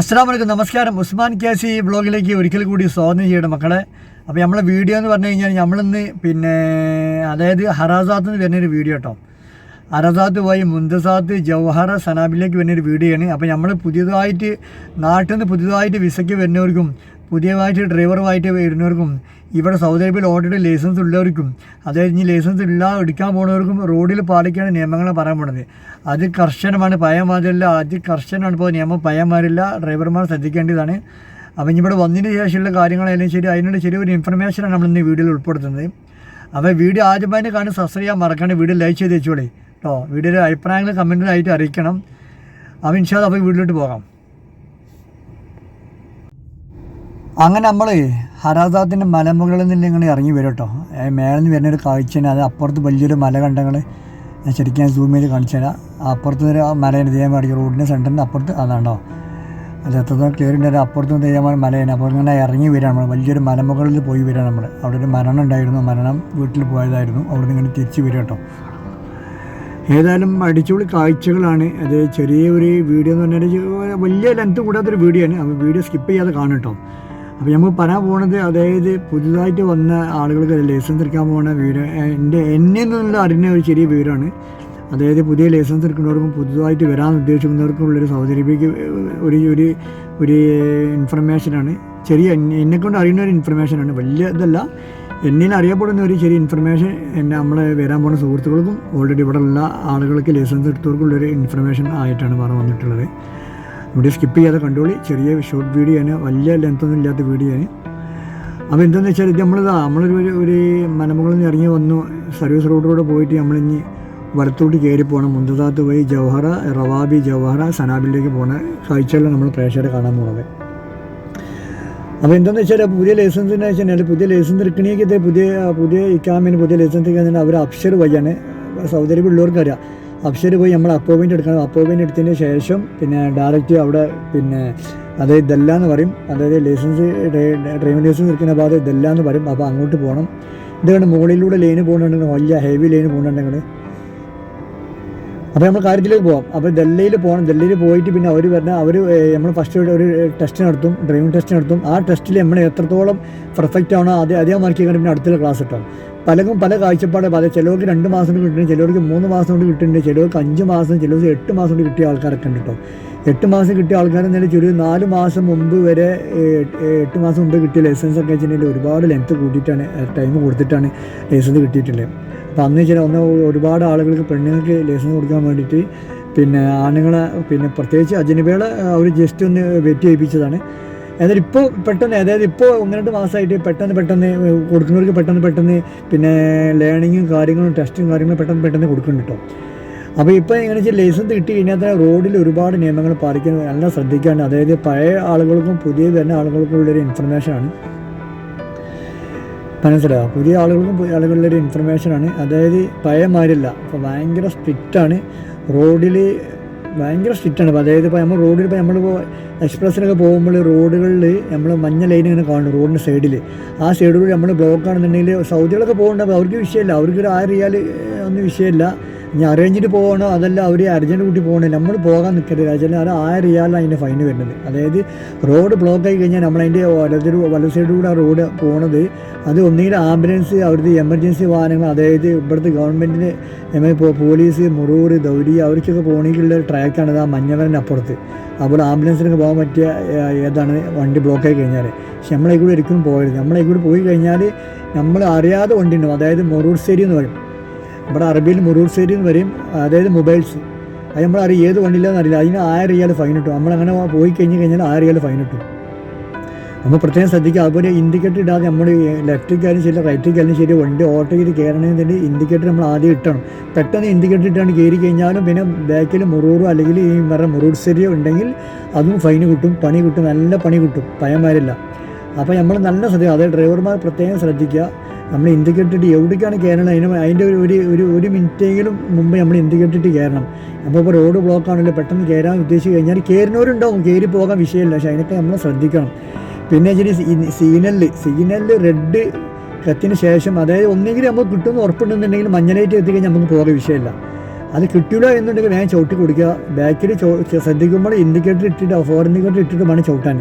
അസ്സാം നമസ്കാരം. ഉസ്മാൻ ക്യാസി ബ്ലോഗിലേക്ക് ഒരിക്കൽ കൂടി സ്വാഗതം ചെയ്യണം മക്കളെ. അപ്പോൾ നമ്മളെ വീഡിയോ എന്ന് പറഞ്ഞു കഴിഞ്ഞാൽ നമ്മളിന്ന് പിന്നെ അതായത് ഹറാസാത്ത് എന്ന് വരുന്നൊരു വീഡിയോ കേട്ടോ. ഹറാസാത്ത് പോയി മുന്തസാത്ത് ജവഹർ സനാബിലേക്ക് വരുന്നൊരു ആണ്. അപ്പോൾ നമ്മൾ പുതിയതായിട്ട് നാട്ടിൽ നിന്ന് പുതിയതായിട്ട് വിസയ്ക്ക് വരുന്നവർക്കും പുതിയതായിട്ട് ഡ്രൈവറുമായിട്ട് വരുന്നവർക്കും ഇവിടെ സൗദി അറേബ്യയിൽ ഓൾറെഡി ലൈസൻസ് ഉള്ളവർക്കും അതായത് ഇനി ലൈസൻസ് ഇല്ല എടുക്കാൻ പോകുന്നവർക്കും റോഡിൽ പാലിക്കേണ്ട നിയമങ്ങൾ പറയാൻ പോണത്. അത് കർശനമാണ് പയമാതിരില്ല അത് കർശനമാണ്. ഇപ്പോൾ നിയമം പയമാരില്ല ഡ്രൈവർമാർ ശ്രദ്ധിക്കേണ്ടതാണ്. അപ്പോൾ ഇവിടെ വന്നതിന് ശേഷമുള്ള കാര്യങ്ങളായാലും ശരി അതിനുള്ള ചെറിയൊരു ഇൻഫർമേഷനാണ് നമ്മൾ ഇന്ന് വീഡിയോയിൽ ഉൾപ്പെടുത്തുന്നത്. അപ്പോൾ വീഡിയോ ആദ്യമായി കാണുന്ന സബ്സ്ക്രൈബ് ചെയ്യാൻ മറക്കാണ്ട് വീഡിയോ ലൈക്ക് ചെയ്ത് വെച്ചോളേ. കേട്ടോ വീഡിയോയുടെ അഭിപ്രായങ്ങൾ കമന്റിലായിട്ട് അറിയിക്കണം. അപ്പോൾ ഇൻഷാദ് അപ്പോൾ വീട്ടിലോട്ട് പോകാം. അങ്ങനെ നമ്മൾ ഹരാദാത്തിന്റെ മലമുകളിൽ നിന്ന് ഇങ്ങനെ ഇറങ്ങി വരും കേട്ടോ. മേളിൽ നിന്ന് വരുന്നൊരു കാഴ്ചയാണ് അത് അപ്പുറത്ത് വലിയൊരു മല കണ്ടങ്ങൾ ഞാൻ ശരിക്കും ഞാൻ സൂം ചെയ്ത് കാണിച്ചു തരാം. അപ്പുറത്ത് ഒരു മലയാണ് ഇതേമാതിരി റോഡിന്റെ സെന്ററിന്റെ അപ്പുറത്ത് അതാണോ അത് എത്രത്തോളം ക്ലിയർ അപ്പുറത്ത് ഇതേമാതിരി മലയാണ് അപ്പോൾ ഇങ്ങനെ ഇറങ്ങി വരിക നമ്മൾ വലിയൊരു മലമുകളിൽ പോയി വരിക നമ്മൾ അവിടെ ഒരു മരണം ഉണ്ടായിരുന്നു മരണം വീട്ടിൽ പോയതായിരുന്നു അവിടെ നിന്ന് ഇങ്ങനെ തിരിച്ച് വരിക കേട്ടോ. ഏതായാലും അടിച്ചുപൊളി കാഴ്ചകളാണ്. അത് ചെറിയ ഒരു വീഡിയോ എന്ന് പറഞ്ഞാൽ വലിയ ലെങ്ത് കൂടാത്തൊരു വീഡിയോ ആണ്. അപ്പോൾ വീഡിയോ സ്കിപ്പ് ചെയ്യാതെ കാണും കേട്ടോ. അപ്പോൾ നമ്മൾ പറയാൻ പോകുന്നത് അതായത് പുതുതായിട്ട് വന്ന ആളുകൾക്ക് ലൈസൻസ് എടുക്കാൻ പോകുന്ന വീട് എന്റെ എന്നെ നിന്നുള്ള അറിഞ്ഞ ഒരു ചെറിയ വീടാണ് അതായത് പുതിയ ലൈസൻസ് എടുക്കുന്നവർക്കും പുതുതായിട്ട് വരാൻ ഉദ്ദേശിക്കുന്നവർക്കും സൗകര്യപ്പിക്ക് ഒരു ഒരു ഒരു ഇൻഫർമേഷനാണ് ചെറിയ എന്നെ- എന്നെക്കൊണ്ട് അറിയുന്ന ഒരു ഇൻഫർമേഷനാണ് വലിയ ഇതല്ല. എന്നിൽ അറിയപ്പെടുന്ന ഒരു ചെറിയ ഇൻഫർമേഷൻ എന്നെ നമ്മൾ വരാൻ പോകുന്ന സുഹൃത്തുക്കൾക്കും ഓൾറെഡി ഇവിടെ ഉള്ള ആളുകൾക്ക് ലൈസൻസ് എടുത്തവർക്കുള്ളൊരു ഇൻഫർമേഷൻ ആയിട്ടാണ് പറഞ്ഞു വന്നിട്ടുള്ളത്. ഇവിടെ സ്കിപ്പ് ചെയ്യാതെ കണ്ടോളി. ചെറിയ ഷോർട്ട് വീഡിയോ ആണ്. വലിയ ലെങ്ത് ഒന്നും ഇല്ലാത്ത വീഡിയോ ആണ്. അപ്പോൾ എന്താണെന്ന് വെച്ചാൽ ഇത് നമ്മളിതാ നമ്മളൊരു ഒരു മലമുകളിൽ നിന്ന് ഇറങ്ങി വന്നു. സർവീസ് റോഡിലൂടെ പോയിട്ട് നമ്മളിഞ്ഞ് വലത്തോട്ട് കയറി പോകണം മുന്തതാത്ത് വഴി ജവഹറ റവാബി ജവഹറ സനാബിലേക്ക് പോകുന്ന കാഴ്ചകളിൽ നമ്മൾ പ്രേക്ഷകരെ കാണാൻ പോകുന്നത് അപ്പോൾ എന്താണെന്ന് വെച്ചാൽ പുതിയ ലൈസൻസ് എന്ന് വെച്ചാൽ പുതിയ ലൈസൻസ് എടുക്കണമെങ്കിൽ പുതിയ പുതിയ ഇക്കാമിന് പുതിയ ലൈസൻസ് എടുക്കാൻ അവർ അപ്ഷർ വഴിയാണ്. ഉള്ളവർക്ക് അറിയാം അപ്ഷർ പോയി നമ്മൾ അപ്പോയിൻമെന്റ് എടുക്കണം. അപ്പോയിൻമെന്റ് എടുത്തതിന് ശേഷം പിന്നെ ഡയറക്റ്റ് അവിടെ പിന്നെ അത് ഇതല്ല എന്ന് പറയും. അതായത് ലൈസൻസ് ഡ്രൈവിംഗ് ലൈസൻസ് എടുക്കുന്ന ഭാഗത്ത് ഇതല്ല എന്ന് പറയും. അപ്പോൾ അങ്ങോട്ട് പോകണം ഇത് കണ്ട് മുകളിലൂടെ ലൈന് പോകുന്നുണ്ടെങ്കിൽ വലിയ ഹെവി ലൈന് പോകുന്നുണ്ടെങ്കിൽ അപ്പോൾ നമ്മൾ കാര്യത്തിലേക്ക് പോകാം അപ്പോൾ ഡൽഹിയിൽ പോകണം. ഡൽഹിയിൽ പോയിട്ട് പിന്നെ അവർ പറഞ്ഞാൽ അവർ നമ്മൾ ഫസ്റ്റ് ഒരു ടെസ്റ്റ് നടത്തും. ഡ്രൈവിംഗ് ടെസ്റ്റ് നടത്തും. ആ ടെസ്റ്റിൽ നമ്മൾ എത്രത്തോളം പെർഫെക്റ്റ് ആണോ അതേ അതേ മാർക്ക് ചെയ്യാൻ പിന്നെ അടുത്തുള്ള ക്ലാസ് കിട്ടും പലർക്കും പല കാഴ്ചപ്പാട്. പല ചിലവർക്ക് രണ്ട് മാസം കൊണ്ട് കിട്ടുന്നുണ്ട് ചിലവർക്ക് മൂന്ന് മാസം കൊണ്ട് കിട്ടുന്നുണ്ട് ചിലവർക്ക് അഞ്ച് മാസം ചിലവർക്ക് എട്ട് മാസം കൊണ്ട് കിട്ടിയ ആൾക്കാരൊക്കെ ഉണ്ട് കേട്ടോ എട്ട് മാസം കിട്ടിയ ആൾക്കാരെന്നാലും ഒരു നാല് മാസം മുമ്പ് വരെ എട്ട് മാസം മുമ്പ് കിട്ടിയ ലൈസൻസ് ഒക്കെ വെച്ചിട്ടുണ്ടെങ്കിൽ ഒരുപാട് ലെങ്ത്ത് കൂട്ടിയിട്ടാണ് ടൈം കൊടുത്തിട്ടാണ് ലൈസൻസ് കിട്ടിയിട്ടുള്ളത്. അപ്പോൾ അന്ന് വെച്ചാൽ ഒന്ന് ഒരുപാട് ആളുകൾക്ക് പെണ്ണുങ്ങൾക്ക് ലൈസൻസ് കൊടുക്കാൻ വേണ്ടിയിട്ട് പിന്നെ ആണുങ്ങളെ പിന്നെ പ്രത്യേകിച്ച് അജനബികളെ അവർ ജസ്റ്റ് ഒന്ന് വെറ്റ് ചെയ്യിപ്പിച്ചതാണ് എന്നാൽ ഇപ്പോൾ പെട്ടെന്ന് അതായത് ഇപ്പോൾ ഒന്ന് രണ്ട് മാസമായിട്ട് പെട്ടെന്ന് പെട്ടെന്ന് കൊടുക്കുന്നവർക്ക് പെട്ടെന്ന് പെട്ടെന്ന് പിന്നെ ലേണിങ്ങും കാര്യങ്ങളും ടെസ്റ്റും കാര്യങ്ങളും പെട്ടെന്ന് പെട്ടെന്ന് കൊടുക്കുന്നുണ്ട് കേട്ടോ അപ്പോൾ ഇപ്പോൾ എങ്ങനെ വെച്ചാൽ ലൈസൻസ് കിട്ടി കഴിഞ്ഞാൽ തന്നെ റോഡിൽ ഒരുപാട് നിയമങ്ങൾ പാലിക്കാൻ നല്ല ശ്രദ്ധിക്കാണ്ട് അതായത് പഴയ ആളുകൾക്കും പുതിയ വരുന്ന ആളുകൾക്കും ഉള്ളൊരു ഇൻഫർമേഷനാണ് മനസ്സിലാവുക പുതിയ ആളുകൾക്കും പുതിയ ആളുകളുടെ ഒരു ഇൻഫർമേഷനാണ് അതായത് പഴയമാരില്ല. അപ്പോൾ ഭയങ്കര സ്ട്രിക്റ്റാണ് റോഡിൽ ഭയങ്കര സ്ട്രിക്റ്റാണ് ഇപ്പോൾ അതായത് ഇപ്പോൾ നമ്മൾ റോഡിൽ ഇപ്പോൾ നമ്മളിപ്പോൾ എക്സ്പ്രസ്സിനൊക്കെ പോകുമ്പോൾ റോഡുകളിൽ നമ്മൾ മഞ്ഞ ലൈൻ ഇങ്ങനെ കാണും റോഡിന്റെ സൈഡിൽ ആ സൈഡിലൂടെ നമ്മൾ ബ്ലോക്ക് ആണെന്നുണ്ടെങ്കിൽ സൗദികളൊക്കെ പോകുന്നുണ്ട് അവർക്ക് വിഷയമില്ല. അവർക്കൊരു ആ ഒന്നും വിഷയമില്ല. ഇനി അറേഞ്ചിട്ട് പോകണോ അതല്ല അവർ അർജന്റ് കൂട്ടി പോകണേ നമ്മൾ പോകാൻ നിൽക്കരുത് വെച്ചാൽ അത് ആ റിയാലാണ് അതിന്റെ ഫൈൻ വരുന്നത്. അതായത് റോഡ് ബ്ലോക്ക് ആയി കഴിഞ്ഞാൽ നമ്മളതിന്റെ വലതൊരു വല സൈഡിലൂടെ റോഡ് പോകണത് അത് ഒന്നുകിൽ ആംബുലൻസ് അവിടുത്തെ എമർജൻസി വാഹനങ്ങൾ അതായത് ഇവിടുത്തെ ഗവൺമെന്റിന് ഇപ്പോൾ പോലീസ് മുറൂർ ദൗരി അവർക്കൊക്കെ പോകണമെങ്കിലുള്ള ട്രാക്കാണ് ആ മഞ്ഞവരന്റെ അപ്പുറത്ത്. അപ്പോൾ ആംബുലൻസിനൊക്കെ പോകാൻ പറ്റിയ ഏതാണ് വണ്ടി ബ്ലോക്ക് ആയി കഴിഞ്ഞാൽ. പക്ഷെ നമ്മളെ കൂടെ ഒരിക്കലും പോകരുത്. നമ്മളെ കൂടെ പോയി കഴിഞ്ഞാൽ നമ്മൾ അറിയാതെ വണ്ടി ഉണ്ടാവും അതായത് മൊറൂർ സേരി എന്ന് പറയും. ഇവിടെ അറബിയിൽ മുറൂർ സൈഡിൽ നിന്ന് വരും അതായത് മൊബൈൽസ്. അത് നമ്മൾ അറിയാം ഏത് വണ്ടിയില്ലെന്ന് അറിയില്ല. അതിന് ആയിരം റിയാൽ ഫൈൻ കിട്ടും നമ്മളങ്ങനെ പോയി കഴിഞ്ഞ് കഴിഞ്ഞാൽ ആയിരം റിയാൽ ഫൈൻ കിട്ടും നമ്മൾ പ്രത്യേകം ശ്രദ്ധിക്കുക. അതുപോലെ ഇൻഡിക്കേറ്റർ ഇടാതെ നമ്മൾ ലെഫ്റ്റിക്കാലും ശരി റൈറ്റിക്കാലും ശരി വണ്ടി ഓട്ടോയിൽ കയറണമെങ്കിൽ ഇൻഡിക്കേറ്റർ നമ്മൾ ആദ്യം ഇട്ടണം. പെട്ടെന്ന് ഇൻഡിക്കേറ്റർ ഇട്ടാണ് കയറി കഴിഞ്ഞാലും പിന്നെ ബാക്കിൽ മുറൂറോ അല്ലെങ്കിൽ ഈ പറഞ്ഞ മുറൂർ ശരിയോ ഉണ്ടെങ്കിൽ അതും ഫൈൻ കിട്ടും പണി കിട്ടും നല്ല പണി കിട്ടും. പയന്മാരില്ല അപ്പോൾ നമ്മൾ നല്ല ശ്രദ്ധിക്കുക. അതായത് ഡ്രൈവർമാർ പ്രത്യേകം ശ്രദ്ധിക്കുക. നമ്മൾ ഇട്ട് എവിടേക്കാണ് കയറണം അതിന് അതിന്റെ ഒരു ഒരു ഒരു ഒരു മിനിറ്റെങ്കിലും മുമ്പ് നമ്മൾ ഇട്ട് കയറണം. അപ്പോൾ ഇപ്പോൾ റോഡ് ബ്ലോക്കാണല്ലോ പെട്ടെന്ന് കയറാൻ ഉദ്ദേശിച്ച് കഴിഞ്ഞാൽ കയറുന്നവരുണ്ടാവും കയറി പോകാൻ വിഷയമില്ല. പക്ഷേ അതിനൊക്കെ നമ്മൾ ശ്രദ്ധിക്കണം. പിന്നെ ഇച്ചിരി സീനലിൽ സീനലിൽ റെഡ് കത്തിന് ശേഷം അതായത് ഒന്നെങ്കിൽ നമുക്ക് കിട്ടുമെന്ന് ഉറപ്പുണ്ടെന്നുണ്ടെങ്കിൽ മഞ്ഞ ലൈറ്റ് എത്തിക്കഴിഞ്ഞാൽ നമുക്ക് പോകാൻ വിഷയമില്ല. അത് കിട്ടില്ല എന്നുണ്ടെങ്കിൽ വേഗം ചവിട്ടി കൊടുക്കുക. ബാക്കിൽ ചോ ശ്രദ്ധിക്കുമ്പോൾ ഇൻഡിക്കേറ്റർ ഇട്ടിട്ട് ഫോർ ഇൻഡിക്കേറ്റർ ഇട്ടിട്ട് വേണം ചവിട്ടാൻ.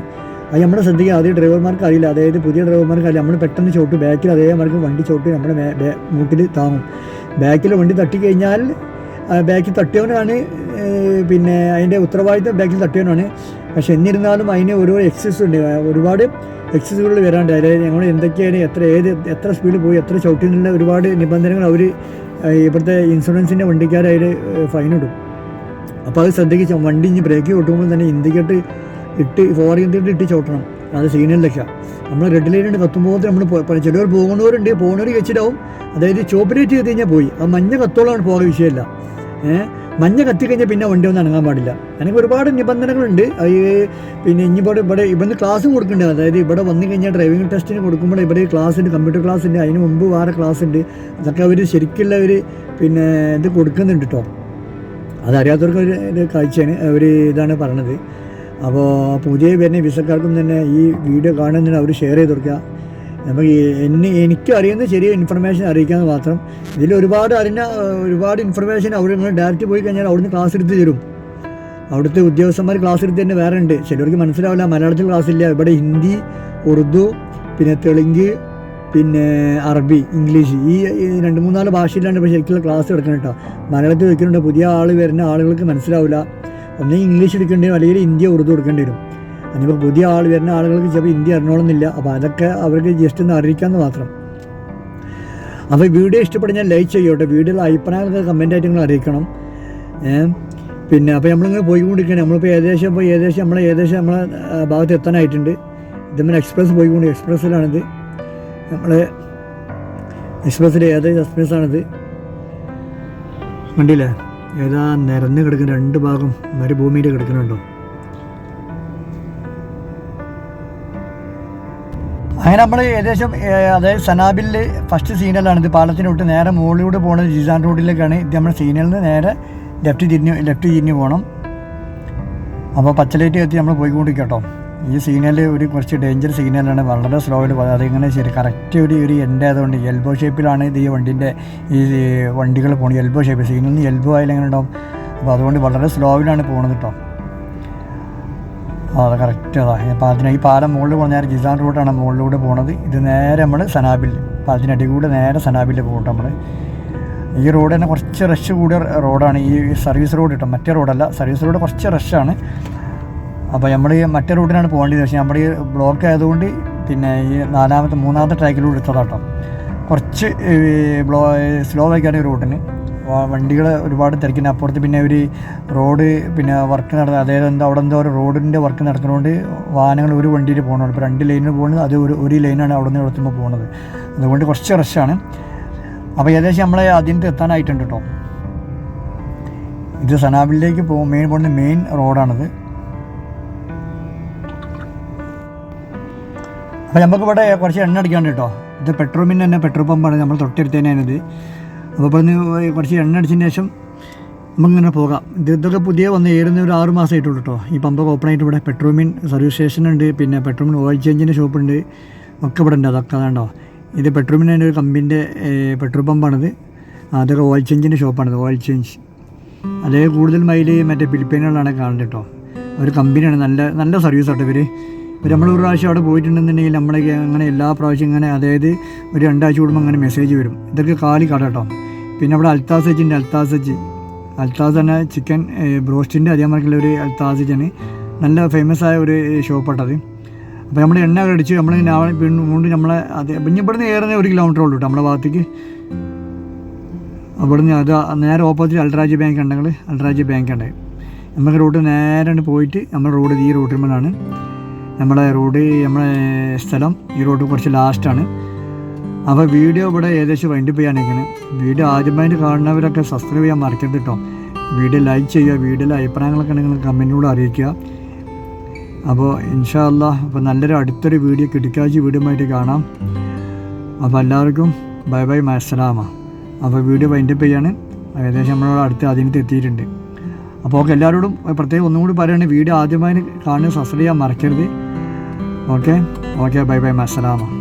അത് നമ്മുടെ ശ്രദ്ധിക്കുക. അതേ ഡ്രൈവർമാർക്ക് അറിയില്ല. അതായത് പുതിയ ഡ്രൈവർമാർക്ക് അറിയില്ല. നമ്മൾ പെട്ടെന്ന് ചോട്ട് ബാക്കിൽ അതേ മാർക്ക് വണ്ടി ചോട്ട് നമ്മുടെ മൂട്ടിൽ താങ്ങും. ബാക്കിൽ വണ്ടി തട്ടിക്കഴിഞ്ഞാൽ ബാക്കിൽ തട്ടിയവനാണ് പിന്നെ അതിന്റെ ഉത്തരവാദിത്തം ബാക്കിൽ തട്ടിയവനാണ്. പക്ഷെ എന്നിരുന്നാലും അതിന് ഓരോ എക്സസ് ഉണ്ട്. ഒരുപാട് എക്സസുകൾ വരാണ്ട് അതായത് ഞങ്ങൾ എന്തൊക്കെയാണ് എത്ര ഏത് എത്ര സ്പീഡിൽ പോയി എത്ര ചവിട്ടി എന്നുള്ള ഒരുപാട് നിബന്ധനകൾ അവർ ഇവിടുത്തെ ഇൻഷുറൻസിന്റെ വണ്ടിക്കാർ അതിൽ ഫൈൻ ഇടും. അപ്പോൾ അത് ശ്രദ്ധിക്കുക. വണ്ടി ഇനി ബ്രേക്ക് കൊട്ടുമ്പോൾ തന്നെ ഇൻഡിക്കേറ്റർ ഇട്ട് ഫോർ ഇട്ട് ചോട്ടണം അത് സിഗ്നലിലൊക്കെ നമ്മൾ റെഡ് ലൈനുണ്ട് കത്തുമ്പോൾ നമ്മൾ ചിലവർ പോകുന്നവരുണ്ട് പോകുന്നവർ വെച്ചിട്ടാവും. അതായത് ചോപ്പറേറ്റ് ചെയ്ത് കഴിഞ്ഞാൽ പോയി. ആ മഞ്ഞ കത്തോളാണ് പോകാൻ വിഷയമല്ല ഏഹ് മഞ്ഞ കത്തിക്കഴിഞ്ഞാൽ പിന്നെ വണ്ടി ഒന്നും അനങ്ങാൻ പാടില്ല. എനിക്ക് ഒരുപാട് നിബന്ധനകളുണ്ട്. പിന്നെ ഇനിയിപ്പോൾ ഇവിടെ ഇവിടുന്ന് ക്ലാസ്സും കൊടുക്കുന്നുണ്ട് അതായത് ഇവിടെ വന്നു കഴിഞ്ഞാൽ ഡ്രൈവിംഗ് ടെസ്റ്റിന് കൊടുക്കുമ്പോൾ ഇവിടെ ക്ലാസ് ഉണ്ട് കമ്പ്യൂട്ടർ ക്ലാസ് ഉണ്ട്. അതിന് മുമ്പ് വേറെ ക്ലാസ് ഉണ്ട്. അതൊക്കെ അവർ ശരിക്കുള്ള ഒരു പിന്നെ ഇത് കൊടുക്കുന്നുണ്ട് കേട്ടോ അതറിയാത്തവർക്ക് ഒരു കാഴ്ചയാണ്. അവർ ഇതാണ് പറഞ്ഞത്. അപ്പോൾ പുതിയ വരുന്ന വിസക്കാർക്കും തന്നെ ഈ വീഡിയോ കാണുന്നതിന് അവർ ഷെയർ ചെയ്ത് കൊടുക്കുക. നമുക്ക് എന്നെ എനിക്ക് അറിയുന്ന ചെറിയ ഇൻഫർമേഷൻ അറിയിക്കാമെന്ന് മാത്രം. ഇതിൽ ഒരുപാട് അറിഞ്ഞ ഒരുപാട് ഇൻഫർമേഷൻ അവിടെ നിങ്ങൾ ഡയറക്റ്റ് പോയി കഴിഞ്ഞാൽ അവിടുന്ന് ക്ലാസ് എടുത്ത് തരും. അവിടുത്തെ ഉദ്യോഗസ്ഥന്മാർ ക്ലാസ് എടുത്ത് തന്നെ വേറെ ഉണ്ട്. ചിലർക്ക് മനസ്സിലാവില്ല മലയാളത്തിൽ ക്ലാസ് ഇല്ല. ഇവിടെ ഹിന്ദി ഉറുദു പിന്നെ തെലുങ്ക് പിന്നെ അറബി ഇംഗ്ലീഷ് ഈ രണ്ട് മൂന്നാൽ ഭാഷയിലാണ് ഇപ്പോൾ ശരിക്കുള്ള ക്ലാസ് എടുക്കണം കേട്ടോ. മലയാളത്തിൽ വയ്ക്കുന്നുണ്ട് പുതിയ ആൾ വരുന്ന ആളുകൾക്ക് മനസ്സിലാവില്ല. ഒന്നെങ്കിൽ ഇംഗ്ലീഷ് എടുക്കേണ്ടി വരും അല്ലെങ്കിൽ ഇന്ത്യ ഉറുദു എടുക്കേണ്ടി വരും അതിപ്പോൾ പുതിയ ആൾ വരുന്ന ആളുകൾക്ക് ചിലപ്പോൾ ഇന്ത്യ അറിഞ്ഞോളുന്നില്ല. അപ്പോൾ അതൊക്കെ അവർക്ക് ജസ്റ്റ് ഒന്ന് അറിയിക്കാമെന്ന് മാത്രം. അപ്പോൾ വീഡിയോ ഇഷ്ടപ്പെടുന്ന ലൈക്ക് ചെയ്യോട്ടെ. വീഡിയോയിൽ അഭിപ്രായങ്ങളൊക്കെ കമന്റ് ആയിട്ട് നിങ്ങൾ അറിയിക്കണം. പിന്നെ അപ്പോൾ നമ്മളിങ്ങനെ പോയിക്കൊണ്ടിരിക്കുകയാണ്. നമ്മളിപ്പോൾ ഏകദേശം ഇപ്പോൾ ഏകദേശം നമ്മളെ ഏകദേശം നമ്മളെ ഭാഗത്ത് എത്താനായിട്ടുണ്ട്. ഇതമ്മ എക്സ്പ്രസ് പോയിക്കൊണ്ട് എക്സ്പ്രസ്സിലാണിത് നമ്മൾ എക്സ്പ്രസ്സിൽ ഏത് എക്സ്പ്രസ്സാണിത് കണ്ടില്ലേ? ഏതാ നിരന്ന് കിടക്കുന്ന രണ്ട് ഭാഗം മരുഭൂമിയിൽ കിടക്കുന്നുണ്ടോ? അങ്ങനെ നമ്മൾ ഏകദേശം അതായത് സനാബിൽ ഫസ്റ്റ് സീനലാണ് ഇത് പാലത്തിനോട്ട് നേരെ മുകളിലൂടെ പോകുന്നത് ജിസാൻ റോഡിലേക്കാണ്. ഇത് നമ്മൾ സീനലിൽ നിന്ന് നേരെ ലെഫ്റ്റ് തിരിഞ്ഞ് ലെഫ്റ്റ് തിരിഞ്ഞ് പോകണം അപ്പോൾ പച്ചലേറ്റ് എത്തി നമ്മൾ പോയിക്കൊണ്ടിരിക്കുക കേട്ടോ ഈ സിഗ്നൽ ഒരു കുറച്ച് ഡേഞ്ചർ സിഗ്നലാണ് വളരെ സ്ലോയിൽ പോകുന്നത് അതിങ്ങനെ ശരി കറക്റ്റ് ഒരു ഒരു എന്റെ ആയതുകൊണ്ട് എൽബോ ഷേപ്പിലാണ് ഇത് ഈ വണ്ടിന്റെ ഈ വണ്ടികൾ പോകുന്നത് എൽബോ ഷേപ്പ് സിഗ്നലിന് എൽബോ ആയാലും എങ്ങനെ ഉണ്ടാവും. അപ്പോൾ അതുകൊണ്ട് വളരെ സ്ലോവിലാണ് പോകുന്നത് കേട്ടോ അത് കറക്റ്റ് അതാ അപ്പോൾ അതിന് ഈ പാലം മുകളിൽ പോകുന്ന നേരെ ജിസാൻ റൂട്ടാണ് മുകളിലൂടെ പോണത്. ഇത് നേരെ നമ്മൾ സനാബിൽ പാലത്തിനടി കൂടെ നേരെ സനാബിൽ പോകട്ടെ നമ്മൾ ഈ റോഡ് തന്നെ കുറച്ച് റഷ് കൂടിയ റോഡാണ് ഈ സർവീസ് റോഡ് കിട്ടും മറ്റേ റോഡല്ല സർവീസ് റോഡ് കുറച്ച് റഷാണ് അപ്പോൾ നമ്മൾ ഈ മറ്റേ റൂട്ടിനാണ് പോകേണ്ടത്. പക്ഷേ നമ്മുടെ ഈ ബ്ലോക്ക് ആയതുകൊണ്ട് പിന്നെ ഈ നാലാമത്തെ മൂന്നാമത്തെ ട്രാക്കിലൂടെ എടുത്തതാട്ടോ കുറച്ച് ബ്ലോ സ്ലോ ആയിക്കാണ് ഈ റൂട്ടിന്. വണ്ടികൾ ഒരുപാട് തിരക്കിന് അപ്പുറത്ത് പിന്നെ ഒരു റോഡ് പിന്നെ വർക്ക് നടന്ന അതായത് എന്താ അവിടെ എന്തോ ഒരു റോഡിന്റെ വർക്ക് നടക്കുന്നതുകൊണ്ട് വാഹനങ്ങൾ ഒരു വണ്ടിയിൽ പോകണുള്ളൂ ഇപ്പോൾ രണ്ട് ലൈനിൽ പോകുന്നത് അത് ഒരു ഒരു ലൈനാണ് അവിടെ നിന്ന് എത്തുമ്പോൾ പോകുന്നത്. അതുകൊണ്ട് കുറച്ച് റഷാണ് അപ്പോൾ ഏകദേശം നമ്മളെ അതിന്റെ എത്താനായിട്ടുണ്ട് കേട്ടോ. ഇത് സനാബിലേക്ക് പോകും മെയിൻ പോകുന്ന മെയിൻ റോഡാണിത് അപ്പോൾ നമുക്ക് ഇവിടെ കുറച്ച് എണ്ണ അടിക്കാണ്ട് കേട്ടോ. ഇത് പെട്രോളിന് തന്നെ പെട്രോൾ പമ്പാണ് നമ്മൾ തൊട്ടടുത്ത് തന്നെയാണിത് അപ്പോൾ ഇപ്പോൾ കുറച്ച് എണ്ണ അടിച്ചതിന് ശേഷം നമുക്കിങ്ങനെ പോകാം. ഇത് ഇതൊക്കെ പുതിയ വന്ന് ഏറുന്ന ഒരു ആറ് മാസമായിട്ടുള്ളൂ കേട്ടോ. ഈ പമ്പൊക്കെ ഓപ്പൺ ആയിട്ട് ഇവിടെ പെട്രോമിൻ സർവീസ് സ്റ്റേഷൻ ഉണ്ട്. പിന്നെ പെട്രോമിൻ ഓയിൽ ചേഞ്ചിന്റെ ഷോപ്പ് ഉണ്ട്. ഒക്കെ ഇവിടെ ഉണ്ട് അതൊക്കെ അതാണ്ടോ ഇത് പെട്രോമിന്റെ ഒരു കമ്പിന്റെ പെട്രോൾ പമ്പാണിത് അതൊക്കെ ഓയിൽ ചേഞ്ചിന്റെ ഷോപ്പാണിത് ഓയിൽ ചേഞ്ച് അതേ കൂടുതൽ മൈൽ മറ്റേ ഫിലിപ്പീനുകളാണ് കാണുന്നത് കേട്ടോ. ഒരു കമ്പനിയാണ് നല്ല നല്ല സർവീസ് ആട്ടോ ഇവർ ഇവർ നമ്മൾ ഒരു പ്രാവശ്യം അവിടെ പോയിട്ടുണ്ടെന്നുണ്ടെങ്കിൽ നമ്മളെ അങ്ങനെ എല്ലാ പ്രാവശ്യം ഇങ്ങനെ അതായത് ഒരു രണ്ടാഴ്ച കൂടുമ്പോൾ അങ്ങനെ മെസ്സേജ് വരും. ഇതൊക്കെ കാലി കട കേട്ടോ പിന്നെ അവിടെ അൽത്താസച്ച് ഉണ്ട് അൽത്താസച്ച് അൽത്താസ് തന്നെ ചിക്കൻ ബ്രോസ്റ്റിന്റെ അതേമാർക്കുള്ള ഒരു അൽത്താസച്ചാണ് നല്ല ഫേമസ് ആയ ഒരു ഷോപ്പാട്ടത് അപ്പോൾ നമ്മൾ എണ്ണ കടിച്ച് നമ്മൾ വീണ്ടും നമ്മളെ അത് പിന്നെ ഇവിടുന്ന് ഏറുന്ന ഒരു കിലോമീറ്റർ ഉള്ളൂ കേട്ടോ നമ്മുടെ ഭാഗത്തേക്ക്. അവിടുന്ന് അത് നേരെ ഓപ്പോസിറ്റ് അൾട്രാജ് ബാങ്ക് ഉണ്ടെങ്കിൽ അൾട്രാജ് ബാങ്ക് ഉണ്ടായി നമുക്ക് റൂട്ട് നേരെ പോയിട്ട് നമ്മുടെ റോഡ് ഈ റൂട്ടിന്മേലാണ് നമ്മളെ റോഡ് നമ്മളെ സ്ഥലം ഈ റോഡ് കുറച്ച് ലാസ്റ്റാണ് അപ്പോൾ വീഡിയോ ഇവിടെ ഏകദേശം വൈൻഡപ്പ് ചെയ്യാനിരിക്കുന്നത് വീഡിയോ ആദ്യമായിട്ട് കാണുന്നവരൊക്കെ സബ്സ്ക്രൈബ് ചെയ്യാൻ മറക്കരുത് കേട്ടോ വീഡിയോ ലൈക്ക് ചെയ്യുക വീഡിയോയിലെ അഭിപ്രായങ്ങളൊക്കെ നിങ്ങൾ കമന്റിലൂടെ അറിയിക്കുക. അപ്പോൾ ഇൻഷാ അപ്പോൾ നല്ലൊരു അടുത്തൊരു വീഡിയോ കിടക്കാഴ്ച വീഡിയോ ആയിട്ട് കാണാം. അപ്പോൾ എല്ലാവർക്കും ബൈ ബൈ മസ്സലാമ അപ്പോൾ വീഡിയോ വൈൻഡപ്പ് ചെയ്യാണ്. ഏകദേശം നമ്മളോട് അടുത്ത് അതിനകത്ത് എത്തിയിട്ടുണ്ട്. അപ്പോൾ എല്ലാവരോടും പ്രത്യേകം ഒന്നും കൂടി പറയുകയാണെങ്കിൽ വീഡിയോ ആദ്യമായി കാണുന്ന സബ്സ്ക്രൈബ് ചെയ്യാൻ മറക്കരുത്. Okay okay bye bye മസ്സലാമ